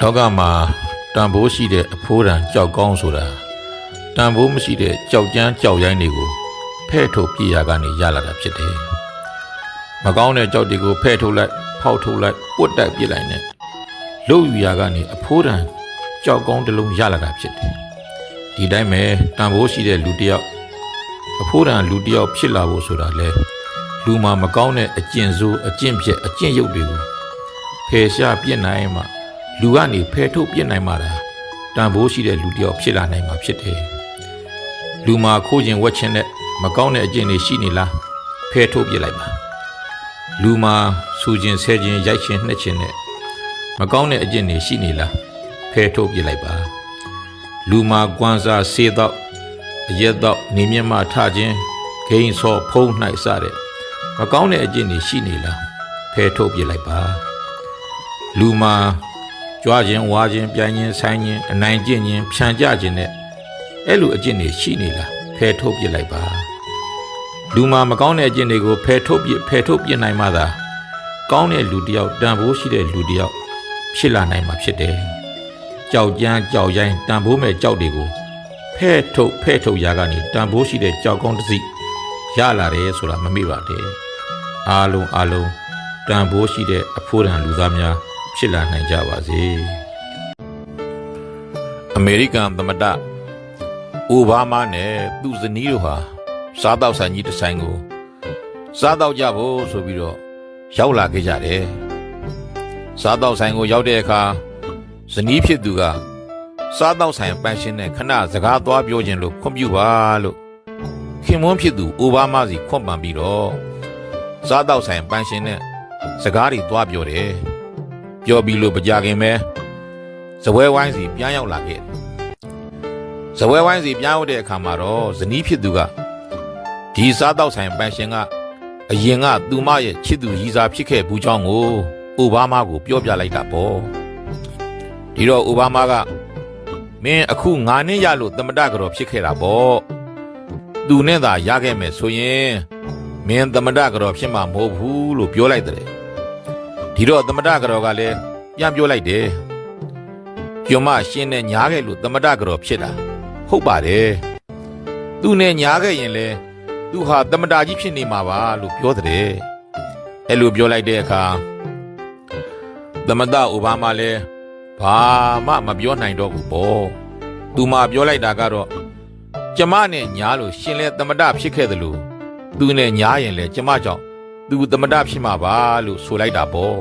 လောကမှာတန်ဖိုးရှိတဲ့အဖိုးတန်ကြောက်ကောင်းဆိုတာတန်ဖိုးမရှိတဲ့ကြောက်ကြမ်းကြောက်ရိုင်းတွေကိုဖဲ့ထုတ်ပြရကနေရလာတာဖြစ်တယ်။မကောင်းတဲ့ကြောက်တွေကိုဖဲ့ထုတ်လိုက်ဖောက်ထုတ်လိုက်ပုတ်တက်ပြစ်လိုက်နဲ့လုတ်ယူရကနေအဖိုးတန်ကြောက်ကောင်းတစ်လုံးရလာတာဖြစ်တယ်။ဒီတိုင်းပဲတန်ဖိုးရှိတဲ့လူတစ်ယောက်အဖိုးတန်လူတစ်ယောက်ဖြစ်လာဖို့ဆိုတာလဲလူမှာမကောင်းတဲ့အကျင့်ဆိုးအကျင့်ဖြစ်အကျင့်ရုပ်တွေကိုဖယ်ရှားပြစ်နိုင်မှ လူကနေဖယ်ထုတ်ပြစ်နိုင်မှတာတန်ဖိုးရှိတဲ့လူတစ်ယောက်ဖြစ်လာနိုင်မှာဖြစ်တယ်။လူမှာခိုးခြင်းဝက်ခြင်းနဲ့မကောင်းတဲ့အကျင့်တွေရှိနေလားဖယ်ထုတ်ပြစ်လိုက်ပါ။လူမှာဆူခြင်းဆဲခြင်းရိုက်ခြင်းနှက်ခြင်းနဲ့မကောင်းတဲ့အကျင့်တွေရှိနေလားဖယ်ထုတ်ပြစ်လိုက်ပါ။လူမှာကွမ်းစားဆေးတော့အရက်တော့နေမြတ်မှထခြင်းဂိမ်းစောဖုံး၌စတဲ့မကောင်းတဲ့အကျင့်တွေရှိနေလားဖယ်ထုတ်ပြစ်လိုက်ပါလူမှာ ကြွားခြင်းဝါခြင်းပြိုင်ခြင်းဆိုင်ခြင်းအနိုင်ကျင့်ခြင်းဖြန်ကြခြင်းနဲ့အဲ့လိုအကျင့်တွေရှိနေလားဖယ်ထုတ်ပြစ်လိုက်ပါလူမှာမကောင်းတဲ့အကျင့်တွေကိုဖယ်ထုတ်ပြစ်ဖယ်ထုတ်ပြစ်နိုင်မှသာကောင်းတဲ့လူတစ်ယောက်တန်ဖိုးရှိတဲ့လူတစ်ယောက်ဖြစ်လာနိုင်မှာဖြစ်တယ်ကြောက်ကြမ်းကြောက်ရိုင်းတန်ဖိုးမဲ့ကြောက်တွေကိုဖဲ့ထုတ်ဖဲ့ထုတ်ရာကနေတန်ဖိုးရှိတဲ့ကြောက်ကောင်းတစ်စီရလာတယ်ဆိုတာမမေ့ပါနဲ့အားလုံးအားလုံးတန်ဖိုးရှိတဲ့အဖိုးတန်လူသားများ ဖြစ်လာနိုင်ကြပါစေအမေရိကန်သမ္မတအိုဘားမားနဲ့သူ့ဇနီးတို့ဟာစားတော့ဆိုင်ကြီးတစ်ဆိုင်ကိုစားတော့ကြဖို့ဆိုပြီးတော့ရောက်လာခဲ့ကြတယ်စားတော့ဆိုင်ကိုရောက်တဲ့အခါဇနီးဖြစ်သူကစားတော့ဆိုင်ပန်းရှင်နဲ့ခဏစကားသွားပြောခြင်းလို့ခွင့်ပြုပါလို့ခင်မွန်းဖြစ်သူအိုဘားမားစီခွင့်ပန်ပြီးတော့စားတော့ဆိုင်ပန်းရှင်နဲ့စကားတွေသွားပြောတယ် ပြောပြီးလို့မကြခင်ပဲဇပွဲဝိုင်းစီပြန်ရောက်လာခဲ့တယ်ဇပွဲဝိုင်းစီပြန်ရောက်တဲ့အခါမှာတော့ဇနီးဖြစ်သူကဒီစားတော့ဆိုင်ပန်ရှင်ကအရင်ကသူမရဲ့ချစ်သူရီစာဖြစ်ခဲ့ဘူးကြောင်းကိုအိုဘားမားကိုပြောပြလိုက်တာပေါ့ဒီတော့အိုဘားမားကမင်းအခုငါနဲ့ရလို့သမ္မတကတော့ဖြစ်ခဲ့တာပေါ့သူနဲ့သာရခဲ့မယ်ဆိုရင်မင်းသမ္မတကတော့ဖြစ်မှာမဟုတ်ဘူးလို့ပြောလိုက်တယ် ဒီတော့သမ္မတကတော့ကလည်းပြန်ပြောလိုက်တယ်ကျွမရှင်းနဲ့ညားခဲ့လို့သမ္မတကတော့ဖြစ်တာဟုတ်ပါတယ်သူနဲ့ညားခဲ့ရင်လေသူဟာသမ္မတကြီးဖြစ်နေမှာပါလို့ပြောတယ်အဲ့လိုပြောလိုက်တဲ့အခါသမ္မတအိုဘားမားလည်းဘာမှမပြောနိုင်တော့ဘူးပေါ့သူမှပြောလိုက်တာကတော့ကျမနဲ့ညားလို့ရှင်လဲသမ္မတဖြစ်ခဲ့တယ်လို့သူနဲ့ညားရင်လေကျမကြောင့် သူသမတဖြစ်မှာပါလို့ဆိုလိုက်တာပေါ့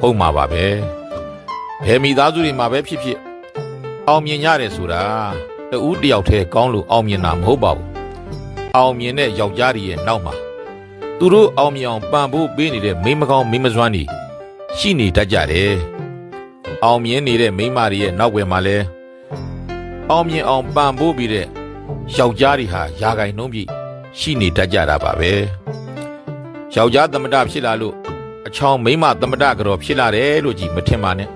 ဟုတ်မှာပါပဲဘယ်မိသားစုတွေမှာပဲဖြစ်ဖြစ်အောင်မြင်ရတယ်ဆိုတာတူးတယောက်တည်းကောင်းလို့အောင်မြင်တာမဟုတ်ပါဘူးအောင်မြင်တဲ့ယောက်ျားတွေရဲ့နောက်မှာသူတို့အောင်မြင်အောင်ပံ့ပိုးပေးနေတဲ့မိန်းမကောင်းမိန်းမစွမ်းတွေရှိနေတတ်ကြတယ်အောင်မြင်နေတဲ့မိန်းမတွေရဲ့နောက်ွယ်မှာလဲအောင်မြင်အောင်ပံ့ပိုးပြီးတဲ့ယောက်ျားတွေဟာယာဂိုင်နှုံးပြည့်ရှိနေတတ်ကြတာပါပဲ ယောက်ျားသမ္မတဖြစ်လာလို့အချောင်းမိန်းမသမ္မတကတော့ဖြစ်လာတယ်လို့ကြီးမထင်ပါနဲ့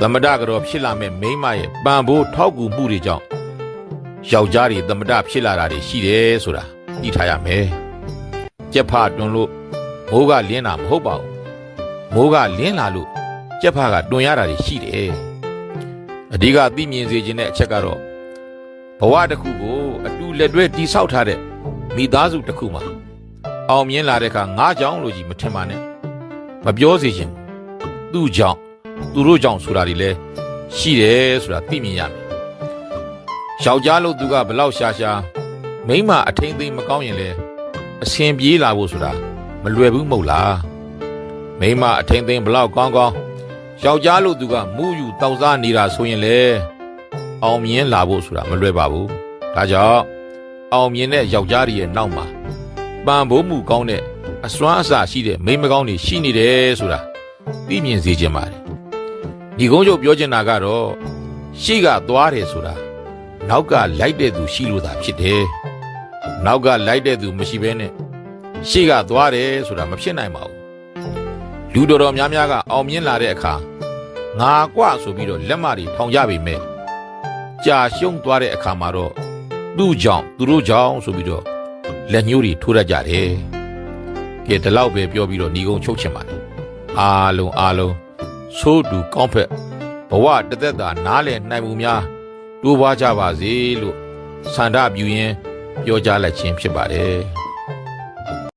သမ္မတကတော့ဖြစ်လာမဲ့မိန်းမရဲ့ပံပိုးထောက်ကူမှုတွေကြောင့်ယောက်ျားတွေသမ္မတဖြစ်လာတာတွေရှိတယ်ဆိုတာသိထားရမယ်ကြက်ဖတွန်းလို့မိုးကလင်းတာမဟုတ်ပါဘူးမိုးကလင်းလာလို့ကြက်ဖကတွန်းရတာတွေရှိတယ်အဓိကသိမြင်စေခြင်းတဲ့အချက်ကတော့ဘဝတစ်ခုကိုအတူလက်တွဲတိဆောက်ထားတဲ့မိသားစုတစ်ခုမှာ အောင်မြင်လာတဲ့အခါငါးကြောင်လို့ကြီးမထင်ပါနဲ့မပြောစေချင်ဘူးသူ့ကြောင့်သူတို့ကြောင့်ဆိုတာတွေလည်းရှိတယ်ဆိုတာသိမြင်ရမယ်ယောက်ျားလို့သူကဘလောက်ရှာရှာမိန်းမအထင်သိမ်းမကောင်းရင်လည်းအဆင်ပြေးလာဖို့ဆိုတာမလွယ်ဘူးမဟုတ်လားမိန်းမအထင်သိမ်းဘလောက်ကောင်းကောင်းယောက်ျားလို့သူကမူးယူတောက်စားနေတာဆိုရင်လေအောင်မြင်လာဖို့ဆိုတာမလွယ်ပါဘူး။ဒါကြောင့်အောင်မြင်တဲ့ယောက်ျားတွေရဲ့နောက်မှာ ပံပိုးမှုကောင်းတဲ့အစွမ်းအစရှိတဲ့မိန်းမကောင်းတွေရှိနေတယ်ဆိုတာသိမြင်စေချင်ပါတယ်။ဒီကုန်းချုပ်ပြောချင်တာကတော့ရှေ့ကသွားတယ်ဆိုတာနောက်ကလိုက်တဲ့သူရှိလို့သာဖြစ်တယ်။နောက်ကလိုက်တဲ့သူမရှိဘဲနဲ့ရှေ့ကသွားတယ်ဆိုတာမဖြစ်နိုင်ပါဘူး။လူတော်တော်များများကအောင်မြင်လာတဲ့အခါငါကွဆိုပြီးတော့လက်မတွေထောင်ကြပေမဲ့ကြာရှုံးသွားတဲ့အခါမှာတော့သူ့ကြောင့်သူတို့ကြောင့်ဆိုပြီးတော့ လက်ညှိုးတွေထိုးရကြတယ်။ကဲဒီလောက်ပဲပြောပြီးတော့ညီကုန်းချုပ်ချင်ပါတယ်။အားလုံးအားလုံးသို့တူကောင်းဖက်ဘဝတစ်သက်သာနားလည်နိုင်မှုများတိုးပွားကြပါစေလို့ဆန္ဒပြုရင်းပြောကြားလိုက်ခြင်းဖြစ်ပါတယ်